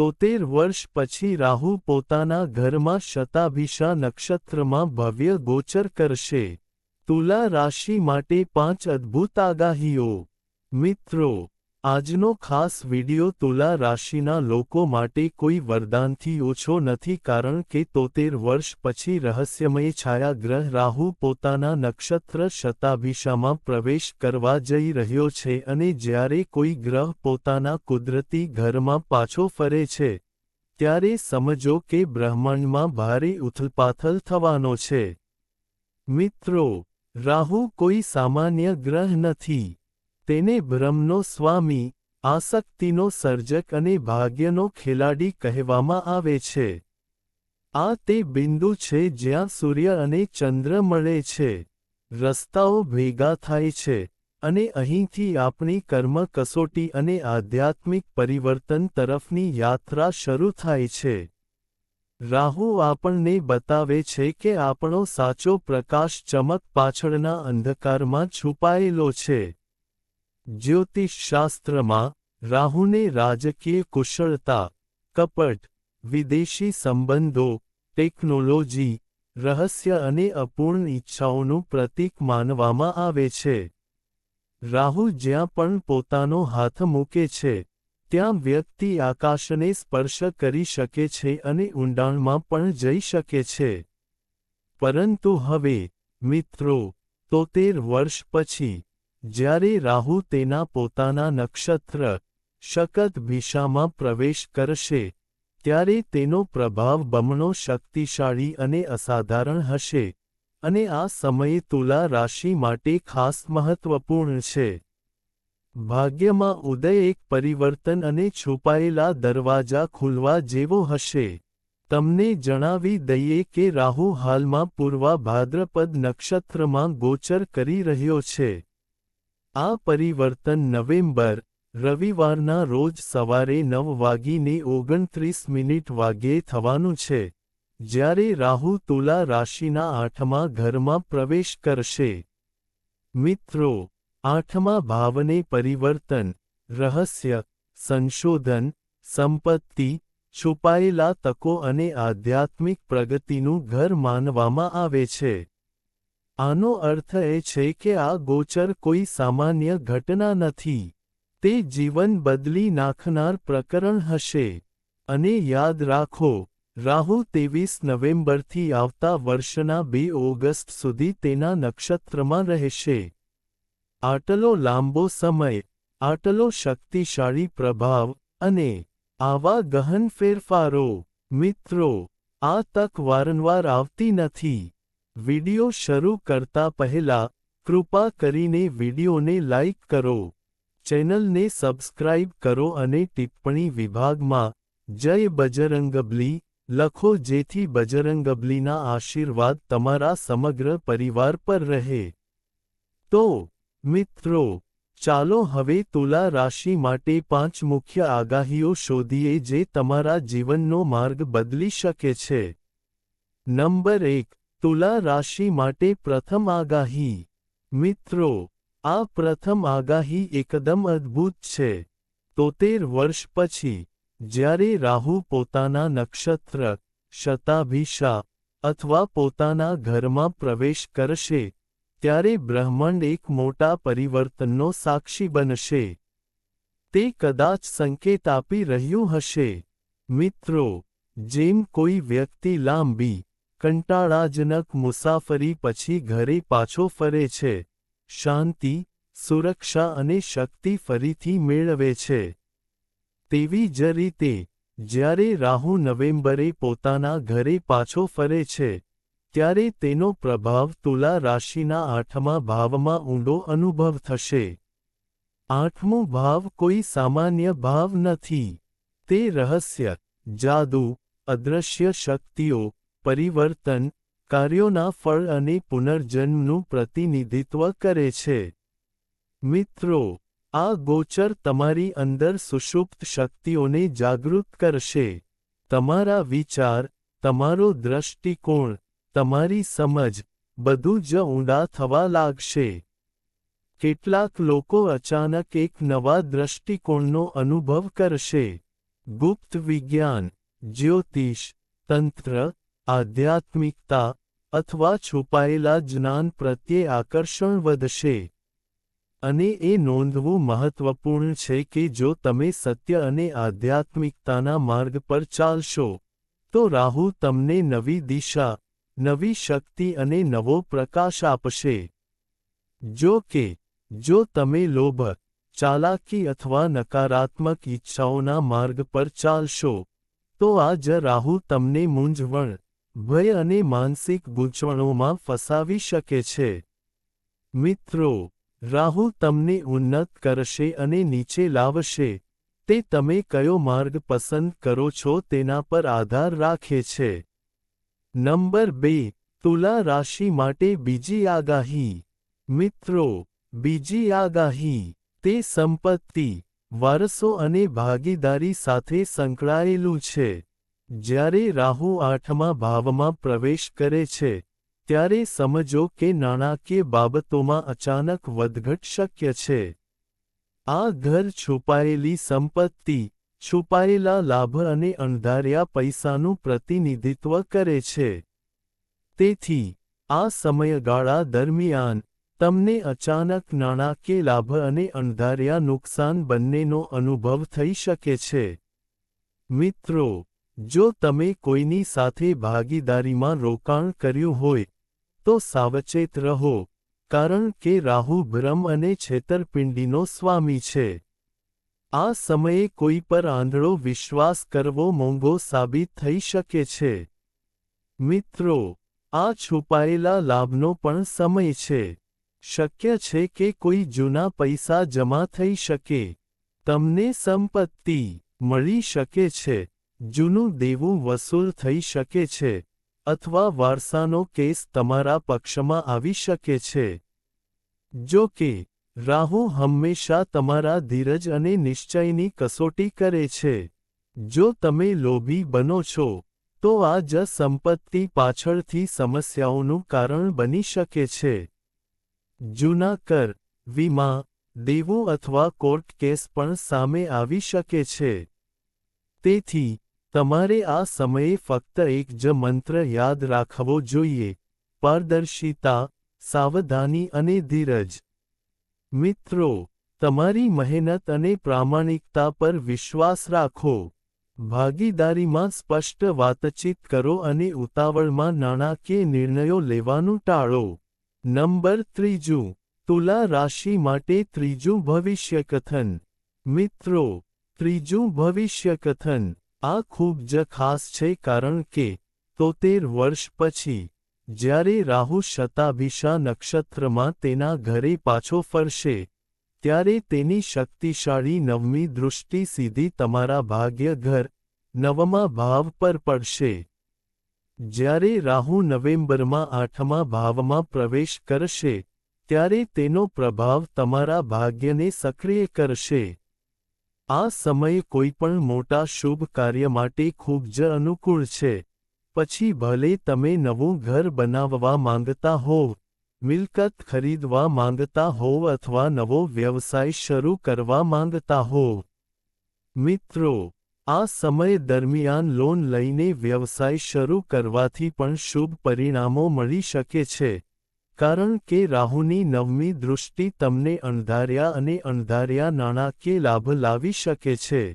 તોતેર વર્ષ પછી રાહુ પોતાના ઘરમાં શતાભિષા નક્ષત્રમાં ભવ્ય ગોચર કરશે. તુલા રાશિ માટે પાંચ અદ્ભુત આગાહીઓ. મિત્રો આજનો ખાસ વિડિયો તુલા રાશિના લોકો માટે કોઈ વરદાનથી ઓછો નથી કારણ કે તોતેર વર્ષ પછી રહસ્યમય છાયાગ્રહ રાહુ પોતાના નક્ષત્ર શતાભિષામાં પ્રવેશ કરવા જઈ રહ્યો છે અને જ્યારે કોઈ ગ્રહ પોતાના કુદરતી ઘરમાં પાછો ફરે છે, ત્યારે સમજો કે બ્રહ્માંડમાં ભારે ઉથલપાથલ થવાનો છે. મિત્રો, રાહુ કોઈ સામાન્ય ગ્રહ નથી. તેને બ્રહ્મનો સ્વામી, આસક્તિનો સર્જક અને ભાગ્યનો ખેલાડી કહેવામાં આવે છે. આ તે બિંદુ છે જ્યાં સૂર્ય અને ચંદ્ર મળે છે. રસ્તાઓ ભેગા થાય છે અને અહીંથી આપણી કર્મ કસોટી અને આધ્યાત્મિક પરિવર્તન તરફની યાત્રા શરૂ થાય છે. રાહુ આપણને બતાવે છે કે આપણો સાચો પ્રકાશ ચમક પાછળના અંધકારમાં છુપાયેલો છે. જ્યોતિષશાસ્ત્રમાં રાહુને રાજકીય કુશળતા, કપટ, વિદેશી સંબંધો, ટેકનોલોજી, રહસ્ય અને અપૂર્ણ ઈચ્છાઓનું પ્રતીક માનવામાં આવે છે. રાહુ જ્યાં પણ પોતાનો હાથ મૂકે છે, ત્યાં વ્યક્તિ આકાશને સ્પર્શ કરી શકે છે અને ઊંડાણમાં પણ જઈ શકે છે. પરંતુ હવે, મિત્રો, તોતેર વર્ષ પછી જ્યારે રાહુ તેના પોતાના નક્ષત્ર શકત ભિષામાં પ્રવેશ કરશે, ત્યારે તેનો પ્રભાવ બમણો શક્તિશાળી અને અસાધારણ હશે અને આ સમયે તુલા રાશિ માટે ખાસ મહત્વપૂર્ણ છે. ભાગ્યમાં ઉદય એક પરિવર્તન અને છુપાયેલા દરવાજા ખુલવા જેવો હશે. તમને જણાવી દઈએ કે રાહુ હાલમાં પૂર્વા ભાદ્રપદ નક્ષત્રમાં ગોચર કરી રહ્યો છે. આ પરિવર્તન નવેમ્બર, રવિવારના રોજ સવારે નવ વાગીને ઓગણત્રીસ મિનિટ વાગ્યે થવાનું છે, જ્યારે રાહુ તુલા રાશિના આઠમા ઘરમાં પ્રવેશ કરશે. મિત્રો, આઠમા ભાવને પરિવર્તન, રહસ્ય, સંશોધન, સંપત્તિ, છુપાયેલા તકો અને આધ્યાત્મિક પ્રગતિનું ઘર માનવામાં આવે છે. આનો અર્થ એ છે કે આ ગોચર કોઈ સામાન્ય ઘટના નથી. તે જીવન બદલી નાખનાર પ્રકરણ હશે. અને યાદ રાખો, રાહુ ત્રેવીસ નવેમ્બરથી આવતા વર્ષના બે ઓગસ્ટ સુધી તેના નક્ષત્રમાં રહેશે. આટલો લાંબો સમય, આટલો શક્તિશાળી પ્રભાવ અને આવા ગહન ફેરફારો, મિત્રો, આ તક વારંવાર આવતી નથી. વિડિયો શરૂ કરતા પહેલા, કૃપા કરીને વિડિયોને લાઇક કરો. ચેનલને સબસ્ક્રાઇબ કરો અને ટિપ્પણી વિભાગમાં, જય બજરંગબલી, લખો જેથી બજરંગબલીના આશીર્વાદ તમારા સમગ્ર પરિવાર પર રહે. તો, મિત્રો, ચાલો હવે તુલા રાશિ માટે પાંચ મુખ્ય આગાહીઓ શોધીએ જે તમારા જીવનનો માર્ગ બદલી શકે છે. નંબર એક તુલા રાશિ માટે પ્રથમ આગાહી મિત્રો આ પ્રથમ આગાહી એકદમ અદ્ભુત છે તોતેર વર્ષ પછી જ્યારે રાહુ પોતાના નક્ષત્ર શતાભિષા અથવા પોતાના ઘરમાં પ્રવેશ કરશે ત્યારે બ્રહ્માંડ એક મોટા પરિવર્તનનો સાક્ષી બનશે તે કદાચ સંકેત આપી રહ્યું હશે મિત્રો જેમ કોઈ વ્યક્તિ લાંબી કંટાળાજનક મુસાફરી પછી ઘરે પાછો ફરે છે. શાંતિ, સુરક્ષા અને શક્તિ ફરીથી મેળવે છે. તેવી જ રીતે, જ્યારે રાહુ નવેમ્બરે પોતાના ઘરે પાછો ફરે છે, ત્યારે તેનો પ્રભાવ તુલા રાશિના આઠમા ભાવમાં ઊંડો અનુભવ થશે. આઠમો ભાવ કોઈ સામાન્ય ભાવ નથી. તે રહસ્ય, જાદુ અદૃશ્ય શક્તિઓ પરિવર્તન કાર્યોના ફળ અને પુનર્જન્મનું પ્રતિનિધિત્વ કરે છે. મિત્રો, આ ગોચર તમારી અંદર સુષુપ્ત શક્તિઓને જાગૃત કરશે. તમારા વિચાર, તમારો દ્રષ્ટિકોણ, તમારી સમજ, બધું જ ઊંડા થવા લાગશે. કેટલાક લોકો અચાનક એક નવા દ્રષ્ટિકોણનો અનુભવ કરશે. ગુપ્ત વિજ્ઞાન, જ્યોતિષ, તંત્ર આધ્યાત્મિકતા અથવા છુપાયેલા જ્ઞાન પ્રત્યે આકર્ષણ વધશે. અને એ નોંધવું મહત્વપૂર્ણ છે કે જો તમે સત્ય અને આધ્યાત્મિકતાના માર્ગ પર ચાલશો, તો રાહુ તમને નવી દિશા, નવી શક્તિ અને નવો પ્રકાશ આપશે. જો કે, જો તમે લોભ, ચાલાકી અથવા નકારાત્મક ઈચ્છાઓના માર્ગ પર ચાલશો, તો આ જ રાહુ તમને મૂંઝવણ ભય અને માનસિક ગૂંચવણોમાં ફસાવી શકે છે. મિત્રો રાહુ તમને ઉન્નત કરશે અને નીચે લાવશે. તે તમે કયો માર્ગ પસંદ કરો છો તેના પર આધાર રાખે છે. નંબર બે, તુલા રાશિ માટે બીજી આગાહી. મિત્રો, બીજી આગાહી, તે સંપત્તિ, વારસો અને ભાગીદારી સાથે સંકળાયેલું છે. જ્યારે રાહુ આઠમા ભાવમાં પ્રવેશ કરે છે, ત્યારે સમજો કે નાણાકીય બાબતોમાં અચાનક વધઘટ શક્ય છે. આ ઘર છુપાયેલી સંપત્તિ, છુપાયેલા લાભ અને અણધાર્યા પૈસાનું પ્રતિનિધિત્વ કરે છે. તેથી, આ સમયગાળા દરમિયાન, તમને અચાનક નાણાકીય લાભ અને અણધાર્યા નુકસાન બંનેનો અનુભવ થઈ શકે છે. મિત્રો જો તમે કોઈની સાથે ભાગીદારીમાં રોકાણ કર્યું હોય, તો સાવચેત રહો, કારણ કે રાહુ ભ્રમ અને છેતરપિંડીનો સ્વામી છે. આ સમયે કોઈ પર આંધળો વિશ્વાસ કરવો મોંઘો સાબિત થઈ શકે છે. મિત્રો, આ છુપાયેલા લાભનો પણ સમય છે. શક્ય છે કે કોઈ જૂના પૈસા જમા થઈ શકે. તમને સંપત્તિ મળી શકે છે. જૂનું દેવું વસૂલ થઈ શકે છે અથવા વારસાનો કેસ તમારા પક્ષમાં આવી શકે છે. જો કે, રાહુ હંમેશા તમારા ધીરજ અને નિશ્ચયની કસોટી કરે છે. જો તમે લોભી બનો છો, તો આ જ સંપત્તિ પાછળથી સમસ્યાઓનું કારણ બની શકે છે. જૂના કર, વીમા, દેવું અથવા કોર્ટ કેસ પણ સામે આવી શકે છે. તેથી તમારે આ સમયે ફક્ત એક જ મંત્ર યાદ રાખવો જોઈએ. પારદર્શિતા, સાવધાની અને ધીરજ. મિત્રો, તમારી મહેનત અને પ્રામાણિકતા પર વિશ્વાસ રાખો. ભાગીદારીમાં સ્પષ્ટ વાતચીત કરો અને ઉતાવળમાં નાણાકીય નિર્ણયો લેવાનું ટાળો. નંબર ત્રીજું, તુલા રાશિ માટે ત્રીજું ભવિષ્યકથન. મિત્રો, ત્રીજું ભવિષ્યકથન. આ ખૂબ જ ખાસ છે કારણ કે તોતેર વર્ષ પછી, જ્યારે રાહુ શતાભિષા નક્ષત્રમાં તેના ઘરે પાછો ફરશે, ત્યારે તેની શક્તિશાળી નવમી દૃષ્ટિ સીધી તમારા ભાગ્ય ઘર નવમા ભાવ પર પડશે. જ્યારે રાહુ નવેમ્બરમાં આઠમા ભાવમાં પ્રવેશ કરશે, ત્યારે તેનો પ્રભાવ તમારા ભાગ્યને સક્રિય કરશે. આ સમય કોઈપણ મોટા શુભ કાર્ય માટે ખૂબ જ અનુકૂળ છે. પછી ભલે તમે નવું ઘર બનાવવા માંગતા હોવ, મિલકત ખરીદવા માંગતા હોવ અથવા નવો વ્યવસાય શરૂ કરવા માંગતા હોવ. મિત્રો, આ સમય દરમિયાન લોન લઈને વ્યવસાય શરૂ કરવાથી પણ શુભ પરિણામો મળી શકે છે. કારણ કે રાહુની નવમી દૃષ્ટિ તમને અણધાર્યા અને અણધાર્યા નાણાકીય લાભ લાવી શકે છે.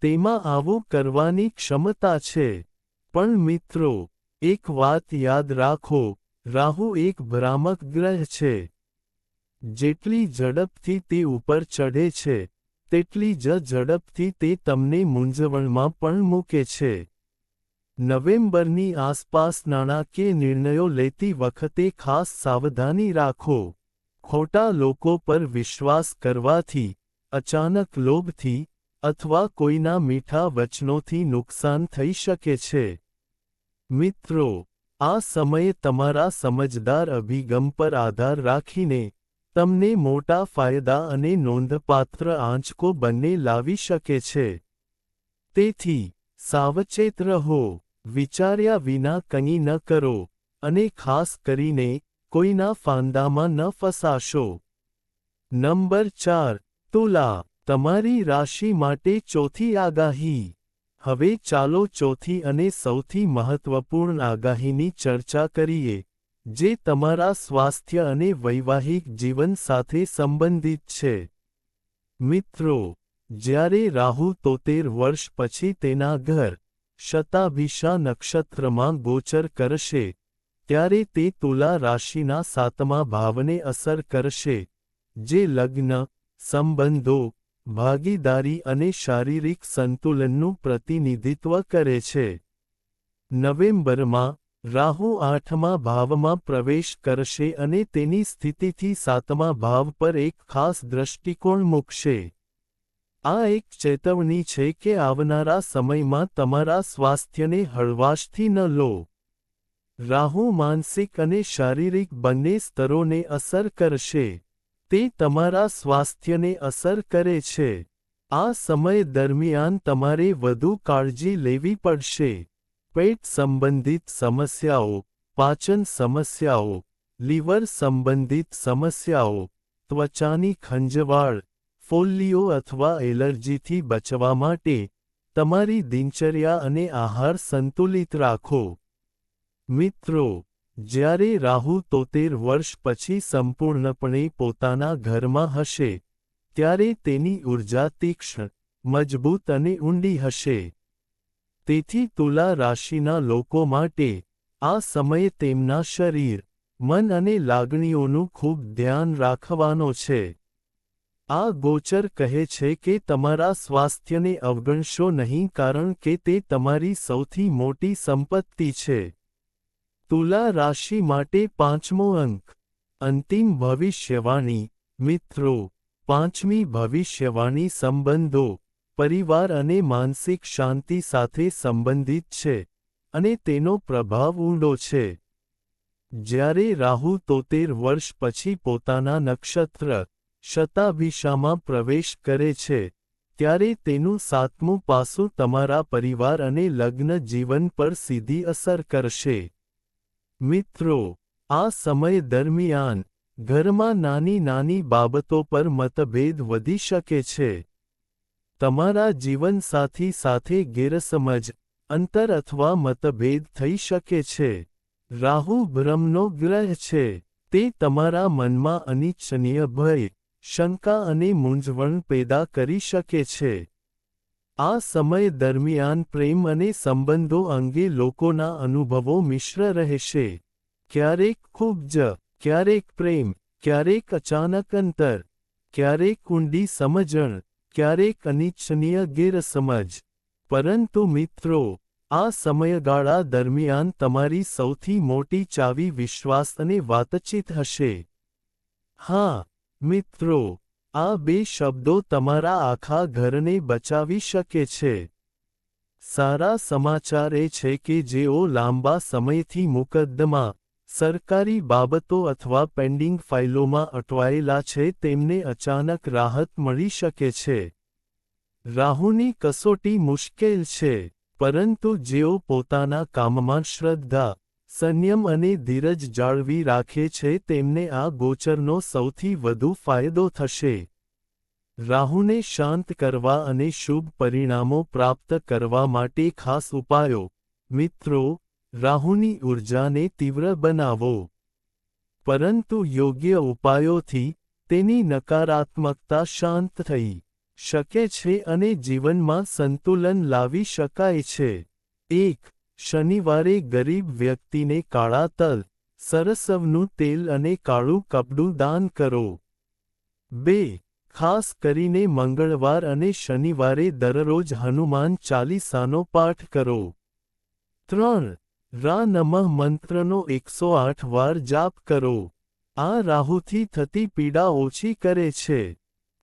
તેમાં આવું કરવાની ક્ષમતા છે. પણ મિત્રો, એક વાત યાદ રાખો, રાહુ એક ભ્રામક ગ્રહ છે. જેટલી ઝડપથી તે ઉપર ચઢે છે, તેટલી જ ઝડપથી તે તમને મૂંઝવણમાં પણ મૂકે છે. નવેમ્બરની આસપાસ નાણાકીય નિર્ણયો લેતી વખતે ખાસ સાવધાની રાખો. ખોટા લોકો પર વિશ્વાસ કરવાથી, અચાનક લોભથી, અથવા કોઈના મીઠા વચનોથી નુકસાન થઈ શકે છે. મિત્રો, આ સમયે તમારા સમજદાર અભિગમ પર આધાર રાખીને, તમને મોટા ફાયદા અને નોંધપાત્ર આંચકો બંને લાવી શકે છે. તેથી, સાવચેત રહો. વિચાર્યા વિના કંઈ ન કરો અને ખાસ કરીને કોઈના ફાંદામાં ન ફસાશો. નંબર ચાર, તુલા, તમારી રાશિ માટે ચોથી આગાહી. હવે ચાલો ચોથી અને સૌથી મહત્વપૂર્ણ આગાહીની ચર્ચા કરીએ, જે તમારા સ્વાસ્થ્ય અને વૈવાહિક જીવન સાથે સંબંધિત છે. મિત્રો, જ્યારે રાહુ તોતેર વર્ષ પછી તેના ઘર શતાભિષા નક્ષત્રમાં ગોચર કરશે, ત્યારે તે તુલા રાશિના સાતમા ભાવને અસર કરશે, જે લગ્ન, સંબંધો, ભાગીદારી અને શારીરિક સંતુલનનું પ્રતિનિધિત્વ કરે છે. નવેમ્બરમાં, રાહુ આઠમા ભાવમાં પ્રવેશ કરશે અને તેની સ્થિતિથી સાતમા ભાવ પર એક ખાસ દૃષ્ટિકોણ મૂકશે. આ એક ચેતવણી છે કે આવનારા સમયમાં તમારા સ્વાસ્થ્યને હળવાશથી ન લો. રાહુ માનસિક અને શારીરિક બંને સ્તરોને અસર કરશે. તે તમારા સ્વાસ્થ્યને અસર કરે છે. આ સમય દરમિયાન તમારે વધુ કાળજી લેવી પડશે. પેટ સંબંધિત સમસ્યાઓ, પાચન સમસ્યાઓ, લીવર સંબંધિત સમસ્યાઓ, ત્વચાની ખંજવાળ ફોલ્લીઓ અથવા એલર્જીથી બચવા માટે તમારી દિનચર્યા અને આહાર સંતુલિત રાખો. મિત્રો, જ્યારે રાહુ તોતેર વર્ષ પછી સંપૂર્ણપણે પોતાના ઘરમાં હશે, ત્યારે તેની ઊર્જા તીક્ષ્ણ, મજબૂત અને ઊંડી હશે. તેથી તુલા રાશિના લોકો માટે આ સમયે તેમના શરીર, મન અને લાગણીઓનું ખૂબ ધ્યાન રાખવાનો છે. આ ગોચર કહે છે કે તમારા સ્વાસ્થ્યને અવગણશો નહીં કારણ કે તે તમારી સૌથી મોટી સંપત્તિ છે. તુલા રાશિ માટે પાંચમો અંક. અંતિમ ભવિષ્યવાણી. મિત્રો, પાંચમી ભવિષ્યવાણી સંબંધો. પરિવાર અને માનસિક શાંતિ સાથે સંબંધિત છે અને તેનો પ્રભાવ ઊંડો છે. જ્યારે રાહુ તોતેર વર્ષ પછી પોતાના નક્ષત્ર શતાભિષામાં પ્રવેશ કરે છે, ત્યારે તેનું સાતમું પાસું તમારા પરિવાર અને લગ્ન જીવન પર સીધી અસર કરશે. મિત્રો, આ સમય દરમિયાન ઘરમાં નાની નાની બાબતો પર મતભેદ વધી શકે છે. તમારા જીવનસાથી સાથે ગેરસમજ, અંતર અથવા મતભેદ થઈ શકે છે. રાહુ બ્રહ્મનો ગ્રહ છે, તે તમારા મનમાં અનિચ્છનીય ભય શંકા અને મૂંઝવણ પેદા કરી શકે છે. આ સમય દરમિયાન પ્રેમ અને સંબંધો અંગે લોકોના અનુભવો મિશ્ર રહેશે. ક્યારેક ખૂબ જ, ક્યારેક પ્રેમ, ક્યારેક અચાનક અંતર, ક્યારેક ઊંડી સમજણ, ક્યારેક અનિચ્છનીય ગેરસમજ. પરંતુ મિત્રો, આ સમયગાળા દરમિયાન તમારી સૌથી મોટી ચાવી વિશ્વાસ અને વાતચીત હશે. હા મિત્રો, આ બે શબ્દો તમારા આખા ઘરને બચાવી શકે છે. સારા સમાચાર એ છે કે જેઓ લાંબા સમયથી મુકદ્દમા, સરકારી બાબતો અથવા પેન્ડિંગ ફાઇલોમાં અટવાયેલા છે તેમને અચાનક રાહત મળી શકે છે. રાહુની કસોટી મુશ્કેલ છે, પરંતુ જેઓ પોતાના કામમાં શ્રદ્ધા સંયમ અને ધીરજ જાળવી રાખે છે, તેમને આ ગોચરનો સૌથી વધુ ફાયદો થશે. રાહુને શાંત કરવા અને શુભ પરિણામો પ્રાપ્ત કરવા માટે ખાસ ઉપાયો. મિત્રો, રાહુની ઊર્જાને તીવ્ર બનાવો. પરંતુ યોગ્ય ઉપાયોથી તેની નકારાત્મકતા શાંત થઈ શકે છે અને જીવનમાં સંતુલન લાવી શકાય છે. એક શનિવારે ગરીબ વ્યક્તિને કાળા તલ, સરસવનું તેલ અને કાળું કપડું દાન કરો. બે, ખાસ કરીને મંગળવાર અને શનિવારે દરરોજ હનુમાન ચાલીસાનો પાઠ કરો. ત્રણ, રા નમઃ મંત્રનો એકસો આઠ વાર જાપ કરો. આ રાહુથી થતી પીડા ઓછી કરે છે.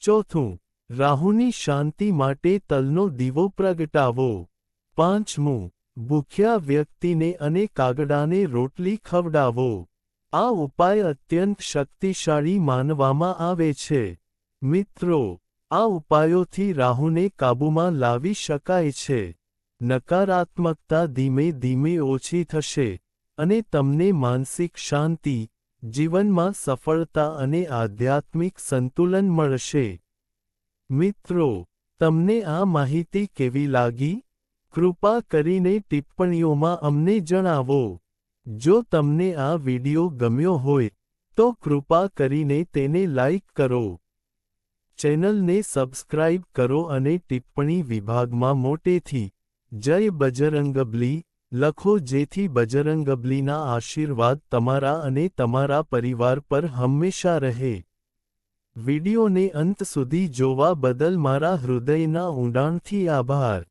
ચોથું, રાહુની શાંતિ માટે તલનો દીવો પ્રગટાવો. પાંચમું ભૂખ્યા વ્યક્તિને અને કાગડાને રોટલી ખવડાવો. આ ઉપાય અત્યંત શક્તિશાળી માનવામાં આવે છે. મિત્રો, આ ઉપાયોથી રાહુને કાબૂમાં લાવી શકાય છે. નકારાત્મકતા ધીમે ધીમે ઓછી થશે અને તમને માનસિક શાંતિ, જીવનમાં સફળતા અને આધ્યાત્મિક સંતુલન મળશે. મિત્રો, તમને આ માહિતી કેવી લાગી? કૃપા કરીને ટિપ્પણીઓમાં અમને જણાવો. જો તમને આ વિડિયો ગમ્યો હોય, તો કૃપા કરીને તેને લાઇક કરો. ચેનલને સબસ્ક્રાઇબ કરો અને ટિપ્પણી વિભાગમાં મોટેથી. જય બજરંગબલી. લખો જેથી બજરંગબલીના આશીર્વાદ તમારા અને તમારા પરિવાર પર હંમેશા રહે. વિડિયોને અંત સુધી જોવા બદલ મારા હૃદયના ઊંડાણથી આભાર.